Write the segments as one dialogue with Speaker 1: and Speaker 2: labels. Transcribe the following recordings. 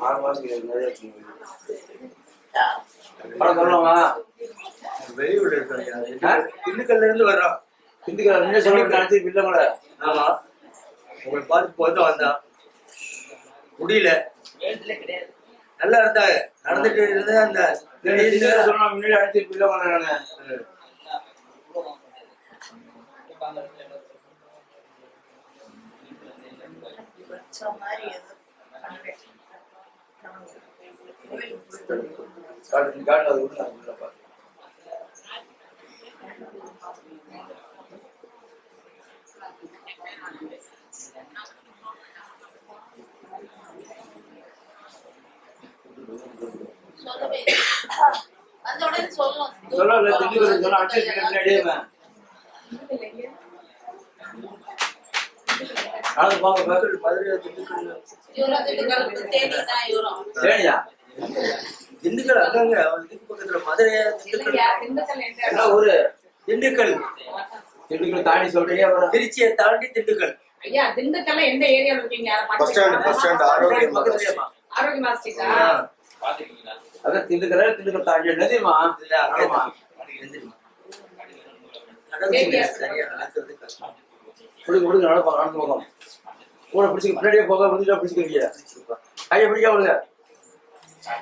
Speaker 1: ஆறு மாசத்துக்கு நிறைய. படம் சொல்லலாமா? ஆ?
Speaker 2: திண்டுக்கல்ல இருந்து வர்றோம்
Speaker 1: திண்டுக்கல் நீங்க சொல்லுங்க நினைச்சு பிள்ளைங்கள
Speaker 2: ஆமா உங்களை பார்த்து போதும் வந்தான் முடியல. நல்லா இருந்தாங்க நடந்துட்டு இருந்தது அந்த
Speaker 1: முன்னாடி அழைச்சி பிள்ளைங்கள நானு.
Speaker 3: வச்ச மாதிரி ஏதோ பண்றேன்.
Speaker 1: காட்டு காட்டு அது உள்ள
Speaker 4: சொல்லவே வந்த உடனே சொல்லணும்
Speaker 1: சொல்லல திண்டுக்கல் அது.
Speaker 2: மதுரை திண்டுக்கல் திண்டுக்கல் அங்கங்க இதுக்கு பக்கத்துல மதுரை திண்டுக்கல்.
Speaker 3: திண்டுக்கல்
Speaker 1: என்ன ஊரு?
Speaker 2: திண்டுக்கல்.
Speaker 1: திண்டுக்கல் தாண்டி சொல்றீங்க அப்புறம்
Speaker 2: திருச்சியை தாண்டி திண்டுக்கல்.
Speaker 3: ஐயா திண்டுக்கல்ல எந்த ஏரியால இருக்கீங்க?
Speaker 5: பஸ் ஸ்டாண்ட் பஸ் ஸ்டாண்ட் ஆரோக்கியம்
Speaker 3: மாஸ்டிக்கா
Speaker 1: அதான் திண்டுக்கல் திண்டுக்கல் தாண்டி
Speaker 2: கஷ்டம்.
Speaker 1: பிடிக்க பிடிக்க நடப்பாங்க நடந்து போகும் கூட பிடிச்சி பின்னாடியே போக முடிஞ்சா பிடிச்சிக்கிறீங்க. கையை பிடிக்க விடுங்க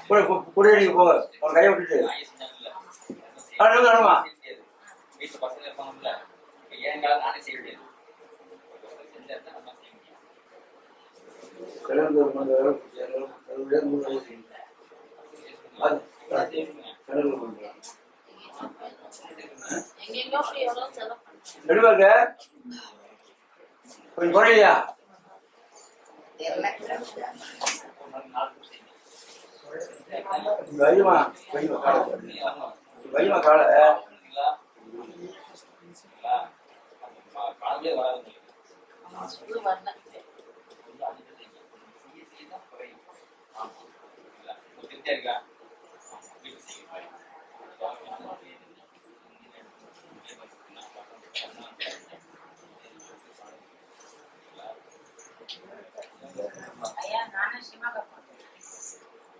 Speaker 1: கூட கூட நீங்க போக உங்க கையை விட்டுட்டு. நடமா
Speaker 6: வீட்டு பசங்க இருப்பாங்கல்ல இப்ப ஏன் காலம் நானே செய்ய முடியாது? செஞ்சா
Speaker 1: கொஞ்சம் குறையா
Speaker 3: தெரியல
Speaker 6: ஒரு
Speaker 1: வைமா வைமா காலை வைமா காலை
Speaker 4: வரல ஐயா நானே சினிமாக்கு போனேன்.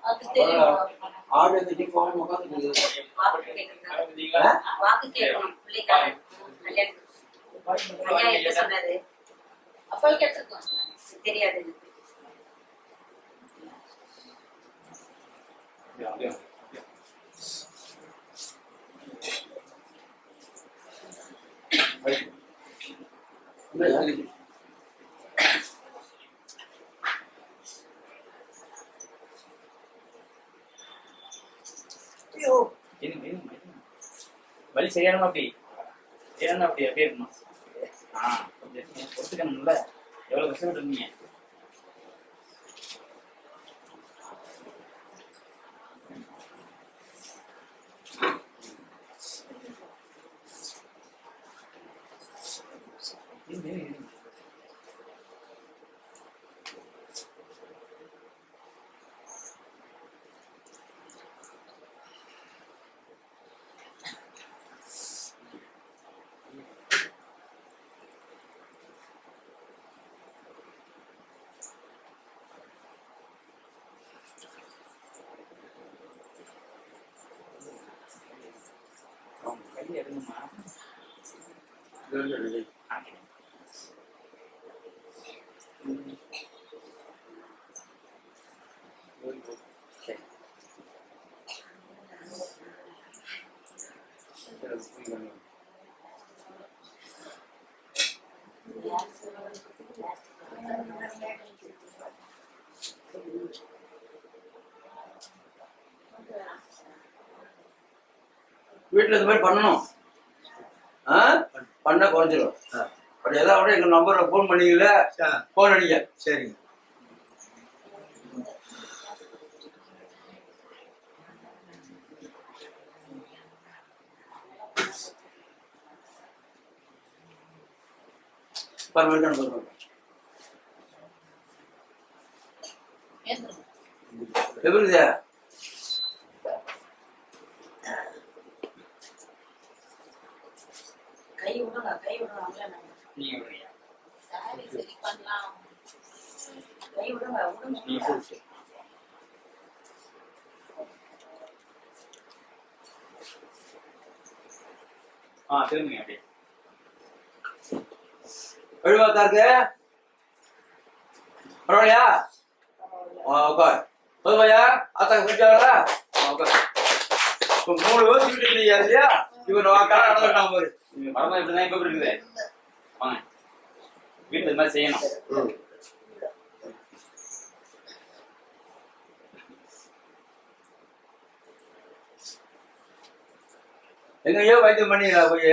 Speaker 4: அது தெரியும்
Speaker 1: ஆடு எடுத்து போக உட்காந்து
Speaker 4: வாக்கு கேட்கணும் வாக்கு கேட்கணும் பிள்ளைக்காக கல்யாணம் ஐயா என்ன சொன்னாரு அப்பா உட்காந்து தெரியாது எனக்கு
Speaker 6: வழி செய்யணும் அப்படி. செய்யணும் அப்படி அப்படியே இருக்கணும். ஆ கொஞ்சம் பொறுத்துக்கணும்ல. எவ்வளவு கஷ்டப்பட்டு இருந்தீங்க கையை
Speaker 1: வீட்டில் இந்த மாதிரி பண்ணணும். ஆ? பண்ணால் குறைஞ்சிடும்
Speaker 2: பட்
Speaker 1: எதாவது விட எங்கள் நம்பரில் ஃபோன்
Speaker 2: பண்ணீங்களே
Speaker 1: ஃபோன் அடிங்க.
Speaker 2: சரிங்க.
Speaker 1: பரவாயில்ல எப்படி
Speaker 6: கை விடுங்க கை விடுங்க அவங்கள
Speaker 4: நீங்க விடுறீங்க
Speaker 6: சாரி சரி பண்ணலாம் கை விடுங்க விடுங்க
Speaker 4: ஆ திரும்புங்க அப்படியே.
Speaker 1: பார்த்தா இருக்கு பரவாயில்லையா? உட்கார். போதுமாயா உட்கார். மூணு வருஷம் இல்லையா? நான் கடை நடந்துட்டான் பாரு
Speaker 4: நீங்க படமா இப்படிதான் இப்ப எப்படி இருக்குது. வாங்க. வீட்டுல இது மாதிரி செய்யணும்.
Speaker 1: எங்கேயோ வைத்தியம் பண்ணீங்களா போய்?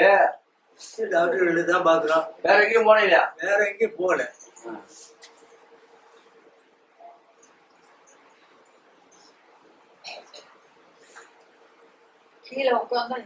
Speaker 5: டாக்டர் ரெண்டு தான் பாக்குறோம்
Speaker 1: வேற எங்கேயும் போனீங்களா?
Speaker 5: வேற எங்கேயும் போகல.
Speaker 3: கீழே உட்காந்தா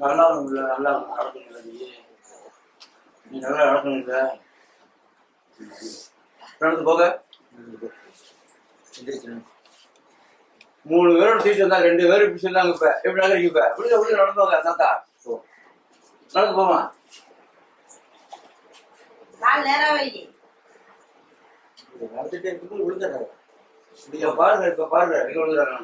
Speaker 1: நல்லா நல்லா நடக்கணும் நீ நடந்து போக மூணு பேரோட சீட்டு இருந்தா ரெண்டு பேரும் இப்படி சொன்னாங்க இப்ப எப்படி நடக்கிறீங்க இப்ப இப்படி எப்படி நடந்து போங்க தாத்தா நடந்து போமா
Speaker 6: கால் நேரா
Speaker 5: நடந்துட்டே இருக்கும்போது
Speaker 1: நீங்க பாருங்க இப்ப பாருங்க எங்க விழுகிறாங்க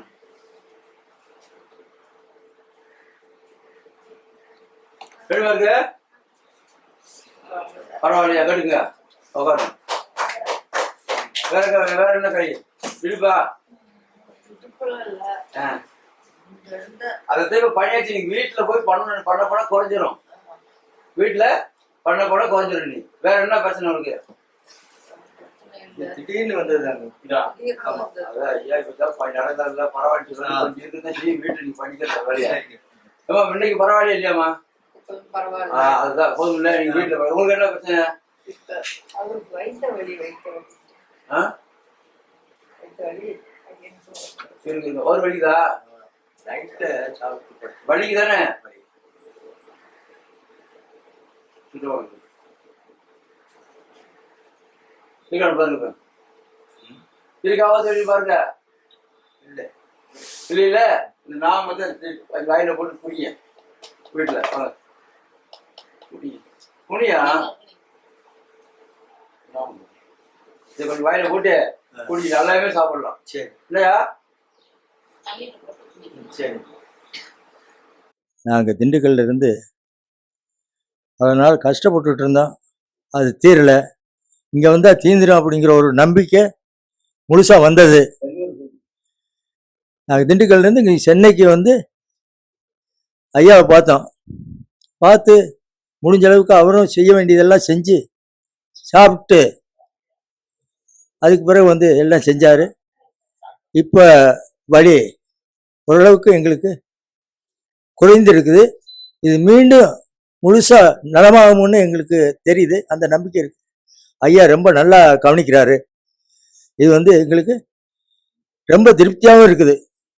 Speaker 1: இருக்கு பரவாயில்லையா கட்டுங்க உட்காரு வேற வேற என்ன கை? இடுப்பா அதை தேவை பண்ணியாச்சு நீங்க வீட்டுல போய் பண்ணணும் பண்ண போனா குறைஞ்சிரும். வீட்டுல பண்ண போனா குறைஞ்சிரும் நீ. வேற என்ன பிரச்சனை உனக்கு?
Speaker 5: திடீர்னு வந்ததுதாங்க
Speaker 3: வந்தது.
Speaker 1: அதான் ஐயா இப்பதான் நடந்ததுல பரவாயில்ல சொல்லி இருக்குதான் செய்யும் வீட்டுல நீ பண்ணிக்கிற வேலையா? ஏமா இன்னைக்கு பரவாயில்ல.
Speaker 3: பரவாயில்ல
Speaker 1: அதுதான். நீங்க வீட்டுல உங்களுக்கு என்ன பிரச்சனை?
Speaker 3: அவருக்கு வலி.
Speaker 1: ஒரு
Speaker 5: சாப்பிட்டு
Speaker 1: தானே சீக்கிரம் பாருங்க இருக்காவது சொல்லி பாருங்க.
Speaker 5: இல்ல.
Speaker 1: இல்ல இல்ல. இந்த நான் வந்து லைன்ல போட்டு குடிங்க வீட்டுல குனியா இது கொஞ்சம் வாயில போட்டு குடிச்சு நல்லாவே சாப்பிடலாம்.
Speaker 5: சரி.
Speaker 1: இல்லையா?
Speaker 5: சரி.
Speaker 2: நாங்கள் திண்டுக்கல்ல இருந்து அதனால் கஷ்டப்பட்டுட்டு இருந்தோம். அது தீரலை. இங்கே வந்தால் தீந்துடும் அப்படிங்கிற ஒரு நம்பிக்கை முழுசாக வந்தது. நாங்கள் திண்டுக்கல்லேருந்து இங்கே சென்னைக்கு வந்து ஐயாவை பார்த்தோம். பார்த்து முடிஞ்ச அளவுக்கு அவரும் செய்ய வேண்டியதெல்லாம் செஞ்சு சாப்பிட்டு அதுக்கு பிறகு வந்து எல்லாம் செஞ்சார். இப்போ வழி ஓரளவுக்கு எங்களுக்கு குறைந்திருக்குது. இது மீண்டும் முழுசாக நலமாகும்னு எங்களுக்கு தெரியுது. அந்த நம்பிக்கை இருக்குது ஐயா ரொம்ப நல்லா கவனிக்கிறாரு. இது வந்து எங்களுக்கு ரொம்ப திருப்தியாகவும் இருக்குது.